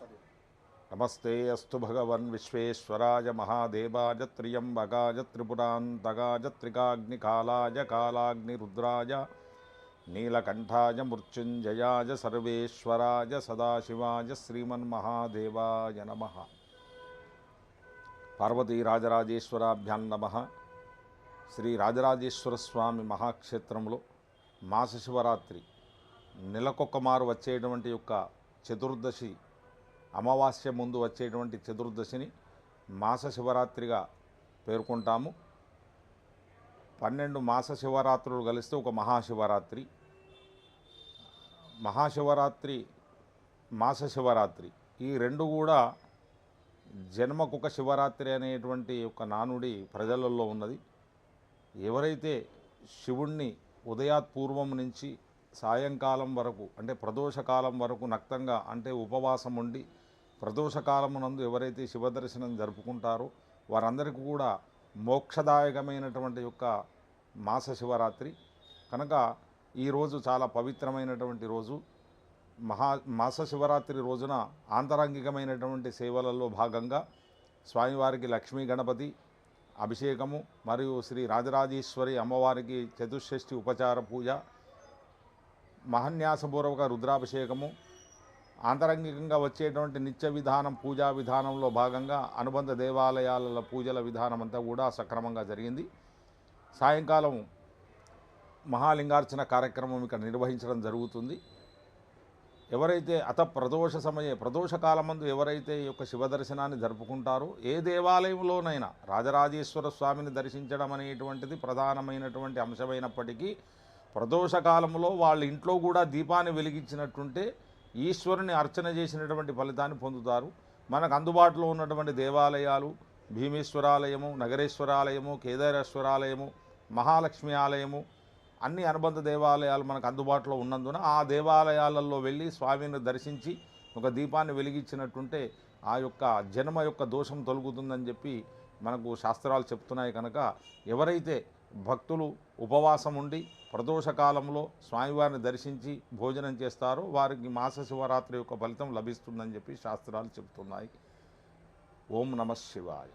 నమస్తే అస్తు భగవన్ విశ్వేశ్వరాయ మహాదేవాయ త్రియంబగాయ త్రిపురాంతగాయ త్రికాగ్నికాలాయ కాలాగ్నిరుద్రాయ నీలకంఠాయ మృత్యుంజయాయ సర్వేశ్వరాయ సదాశివాయ శ్రీమన్మహాదేవాయ నమ. పార్వతీరాజరాజేశ్వరాభ్యాం నమ. శ్రీ రాజరాజేశ్వర స్వామి మహాక్షేత్రంలో మాస శివరాత్రి నెలకొక్క మారు వచ్చేటువంటి యొక్క చతుర్దశి అమావాస్య ముందు వచ్చేటువంటి చతుర్దశిని మాస శివరాత్రిగా పేర్కొంటాము. పన్నెండు మాస శివరాత్రులు కలిస్తే ఒక మహాశివరాత్రి. మహాశివరాత్రి మాస శివరాత్రి ఈ రెండు కూడా జన్మకొక శివరాత్రి అనేటువంటి ఒక నానుడి ప్రజలలో ఉన్నది. ఎవరైతే శివుణ్ణి ఉదయాత్ పూర్వం నుంచి సాయంకాలం వరకు అంటే ప్రదోషకాలం వరకు నక్తంగా అంటే ఉపవాసం ఉండి ప్రదోషకాలమునందు ఎవరైతే శివదర్శనం జరుపుకుంటారో వారందరికీ కూడా మోక్షదాయకమైనటువంటి యొక్క మాస శివరాత్రి. కనుక ఈరోజు చాలా పవిత్రమైనటువంటి రోజు. మహా మాస శివరాత్రి రోజున ఆంతరంగికమైనటువంటి సేవలలో భాగంగా స్వామివారికి లక్ష్మీ గణపతి అభిషేకము మరియు శ్రీ రాజరాజేశ్వరి అమ్మవారికి చతుషష్ఠి ఉపచార పూజ మహన్యాసపూర్వక రుద్రాభిషేకము ఆంతరంగికంగా వచ్చేటువంటి నిత్య విధానం పూజా విధానంలో భాగంగా అనుబంధ దేవాలయాల పూజల విధానం అంతా కూడా సక్రమంగా జరిగింది. సాయంకాలం మహాలింగార్చన కార్యక్రమం ఇక్కడ నిర్వహించడం జరుగుతుంది. ఎవరైతే అత ప్రదోష సమయే ప్రదోష కాలమందు ఎవరైతే ఈ యొక్క శివ దర్శనాన్ని జరుపుకుంటారో ఏ దేవాలయంలోనైనా రాజరాజేశ్వర స్వామిని దర్శించడం అనేటువంటిది ప్రధానమైనటువంటి అంశమైనప్పటికీ ప్రదోషకాలంలో వాళ్ళ ఇంట్లో కూడా దీపాన్ని వెలిగించినట్టుంటే ఈశ్వరుని అర్చన చేసినటువంటి ఫలితాన్ని పొందుతారు. మనకు అందుబాటులో ఉన్నటువంటి దేవాలయాలు భీమేశ్వరాలయము నగరేశ్వరాలయము కేదారేశ్వరాలయము మహాలక్ష్మి ఆలయము అన్ని అనుబంధ దేవాలయాలు మనకు అందుబాటులో ఉన్నందున ఆ దేవాలయాలలో వెళ్ళి స్వామిని దర్శించి ఒక దీపాన్ని వెలిగించినట్టుంటే ఆ యొక్క జన్మ యొక్క దోషం తొలుగుతుందని చెప్పి మనకు శాస్త్రాలు చెప్తున్నాయి కనుక ఎవరైతే భక్తులు ఉపవాసం ఉండి ప్రదోషకాలంలో స్వామివారిని దర్శించి భోజనం చేస్తారో. వారికి మాస శివరాత్రి యొక్క ఫలితం లభిస్తుందని చెప్పి శాస్త్రాలు చెబుతున్నాయి. ఓం నమ శివాయ.